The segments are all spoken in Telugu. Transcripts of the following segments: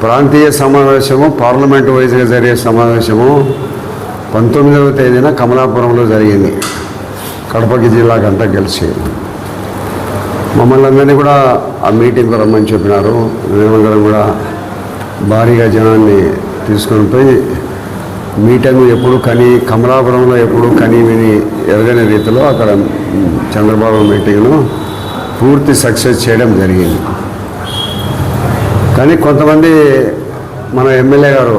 ప్రాంతీయ సమావేశము పార్లమెంట్ వైజ్గా జరిగే సమావేశము పంతొమ్మిదవ తేదీన కమలాపురంలో జరిగింది. కడపకి జిల్లాకంతా కలిసి మమ్మల్ని అందరినీ కూడా ఆ మీటింగ్కి రమ్మని చెప్పినారు. మేమందరం కూడా భారీగా జనాన్ని తీసుకొని పోయి మీటింగ్ ఎప్పుడు కని కమలాపురంలో ఎప్పుడు కని విని ఎరగని రీతిలో అక్కడ చంద్రబాబు మీటింగ్ను పూర్తి సక్సెస్ చేయడం జరిగింది. కానీ కొంతమంది మన ఎమ్మెల్యే గారు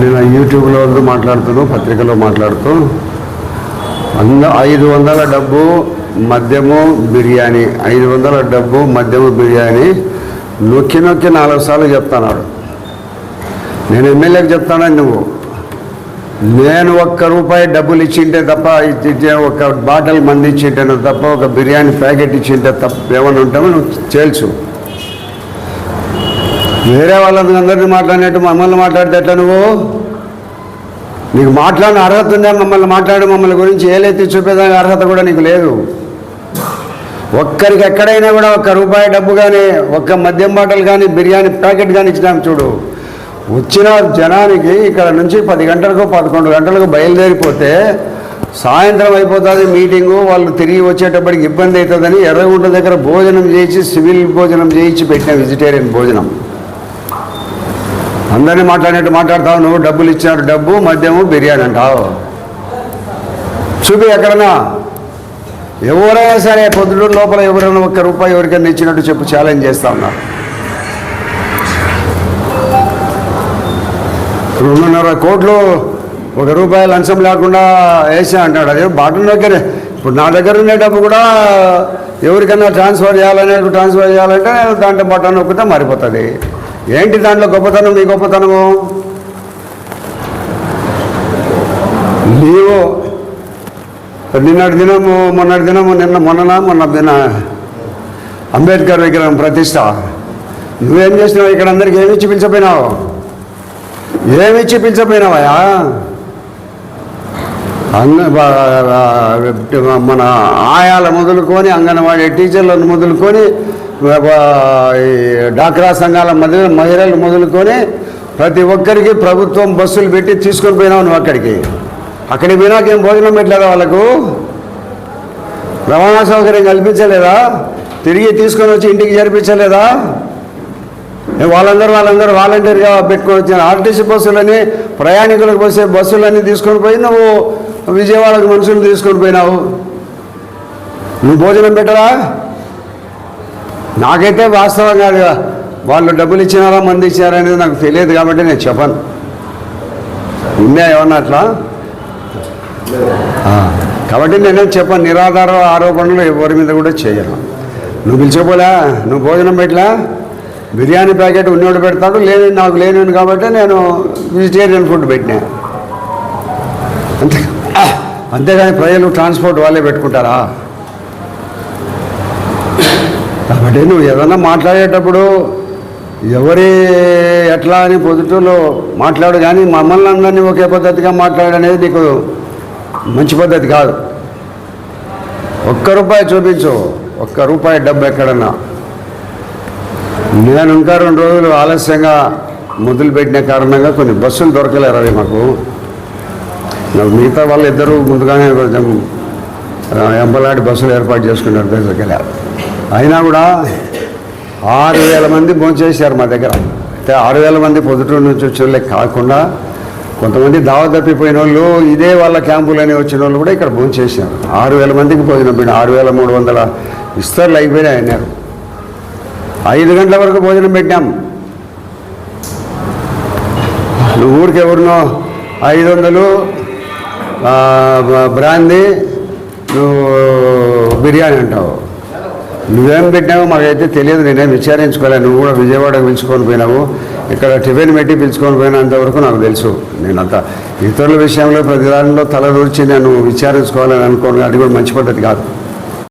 నేను యూట్యూబ్లో మాట్లాడుతూ పత్రికలో మాట్లాడుతూ వంద ఐదు వందల డబ్బు మద్యము బిర్యానీ ఐదు వందల డబ్బు మద్యము బిర్యానీ నొక్కి నొక్కి నాలుగు సార్లు చెప్తున్నాడు. నేను ఎమ్మెల్యేకి చెప్తానని నువ్వు? నేను ఒక్క రూపాయి డబ్బులు ఇచ్చింటే తప్ప ఇచ్చి ఒక బాటిల్ మంది ఇచ్చింటే తప్ప ఒక బిర్యానీ ప్యాకెట్ ఇచ్చింటే తప్ప ఏమైనా ఉంటామో నువ్వు తేల్చు. వేరే వాళ్ళందరినీ మాట్లాడినట్టు మమ్మల్ని మాట్లాడితే ఎట్లా నువ్వు? నీకు మాట్లాడిన అర్హత ఉందా? మమ్మల్ని మాట్లాడి మమ్మల్ని గురించి ఏలైతే చూపేదానికి అర్హత కూడా నీకు లేదు. ఒక్కరికి ఎక్కడైనా కూడా ఒక్క రూపాయి డబ్బు కానీ ఒక్క మద్యం బాటలు కానీ బిర్యానీ ప్యాకెట్ కానీ ఇచ్చినాం చూడు. వచ్చిన జనానికి ఇక్కడ నుంచి పది గంటలకు పదకొండు గంటలకు బయలుదేరిపోతే సాయంత్రం అయిపోతుంది మీటింగు వాళ్ళు తిరిగి వచ్చేటప్పటికి ఇబ్బంది అవుతుందని ఎర్రగుంట దగ్గర భోజనం చేయించి సివిల్ భోజనం చేయించి పెట్టిన వెజిటేరియన్ భోజనం. అందరినీ మాట్లాడినట్టు మాట్లాడతావు నువ్వు డబ్బులు ఇచ్చినారు డబ్బు మద్యము బిర్యానీ అంటావు. చూపి ఎక్కడన్నా. ఎవరైనా సరే పొద్దుడు లోపల ఎవరైనా ఒక్క రూపాయి ఎవరికైనా ఇచ్చినట్టు చెప్పు ఛాలెంజ్ చేస్తా ఉన్నా. రెండున్నర కోట్లు ఒక రూపాయి లంచం లేకుండా వేసా అంటాడు. అదే బాటం దగ్గరే. ఇప్పుడు నా దగ్గర ఉండే డబ్బు కూడా ఎవరికైనా ట్రాన్స్ఫర్ చేయాలనే ట్రాన్స్ఫర్ చేయాలంటే దాంట్లో బటన్ నొక్కితే మారిపోతుంది. ఏంటి దాంట్లో గొప్పతనం నీ గొప్పతనము? నీవు నిన్నటి దినము మొన్నటి దినము నిన్న మొన్ననా మొన్న దిన అంబేద్కర్ విగ్రహం ప్రతిష్ట. నువ్వేం చేసినావు ఇక్కడ అందరికి ఏమిచ్చి పిలిచిపోయినావు? ఏమిచ్చి పిలిచిపోయినావయా అంగ మన ఆయాల మొదలుకొని అంగన్వాడీ టీచర్లను మొదలుకొని డాక్రా సంఘాల మధ్య మహిళలు మొదలుకొని ప్రతి ఒక్కరికి ప్రభుత్వం బస్సులు పెట్టి తీసుకొని పోయినావు నువ్వు అక్కడికి. అక్కడికి పోయినాక ఏం భోజనం పెట్టలేదా వాళ్ళకు? రవాణా సౌకర్యం కల్పించలేదా? తిరిగి తీసుకొని వచ్చి ఇంటికి జరిపించలేదా వాళ్ళందరూ వాళ్ళందరూ వాలంటీర్గా పెట్టుకొని వచ్చిన ఆర్టీసీ బస్సులని ప్రయాణికులకు పోసే బస్సులన్నీ తీసుకొని పోయి నువ్వు విజయవాడకు మనుషులు తీసుకొని పోయినావు. నువ్వు భోజనం పెట్టరా? నాకైతే వాస్తవం కాదు. వాళ్ళు డబ్బులు ఇచ్చినారా మంది ఇచ్చినారా అనేది నాకు తెలియదు కాబట్టి నేను చెప్పను. ఉందా ఏమన్నా అట్లా? కాబట్టి నేనేం చెప్పను. నిరాధార ఆరోపణలు ఎవరి మీద కూడా చేయను. నువ్వు పిలిచిపోలే నువ్వు భోజనం పెట్టలా? బిర్యానీ ప్యాకెట్ ఉన్నోడు పెడతాడు లేని నాకు లేని కాబట్టి నేను వెజిటేరియన్ ఫుడ్ పెట్టినా. అంతే అంతేగాని ప్రజలు ట్రాన్స్పోర్ట్ వాళ్ళే పెట్టుకుంటారా? కాబట్టి నువ్వు ఏదన్నా మాట్లాడేటప్పుడు ఎవరి ఎట్లా అని పొద్దుటలో మాట్లాడు కానీ మమ్మల్ని అందరినీ ఒకే పద్ధతిగా మాట్లాడనేది నీకు మంచి పద్ధతి కాదు. ఒక్క రూపాయి చూపించు. ఒక్క రూపాయి డబ్బు ఎక్కడన్నా. నేను ఇంకా రెండు రోజులు ఆలస్యంగా మొదలుపెట్టిన కారణంగా కొన్ని బస్సులు దొరకలేరు అవి మాకు మిగతా వాళ్ళు ఇద్దరు ముందుగానే కొంచెం ఆ, ఎంపలాంటి బస్సులు ఏర్పాటు చేసుకున్నారు. దగ్గరికి అయినా కూడా ఆరు వేల మంది భోంచేశారు మా దగ్గర. అయితే ఆరు వేల మంది పొద్దుటూరు నుంచి వచ్చిన కాకుండా కొంతమంది దావ తప్పిపోయిన వాళ్ళు ఇదే వాళ్ళ క్యాంపులని వచ్చిన వాళ్ళు కూడా ఇక్కడ భోంచేశారు. ఆరు వేల మందికి భోజనం పెట్టిన ఆరు వేల మూడు వందల ఇస్తర్లు అయిపోయినాయి అన్నారు ఐదు గంటల వరకు భోజనం పెట్టాం నువ్వు ఊరికి ఎవరినో ఐదు వందలు బ్రాందీ నువ్వు బిర్యానీ అంటావు. నువ్వేం పెట్టావో మాకైతే తెలియదు నేనేం విచారించుకోలే. నువ్వు కూడా విజయవాడకు పిలుచుకొని పోయినావు. ఇక్కడ టిఫిన్ పెట్టి పిలుచుకొని పోయినంతవరకు నాకు తెలుసు. నేనంత ఇతరుల విషయంలో ప్రతి దానిలో తల దూర్చి నేను విచారించుకోవాలని అనుకోను. అది కూడా మంచి పద్ధతి కాదు.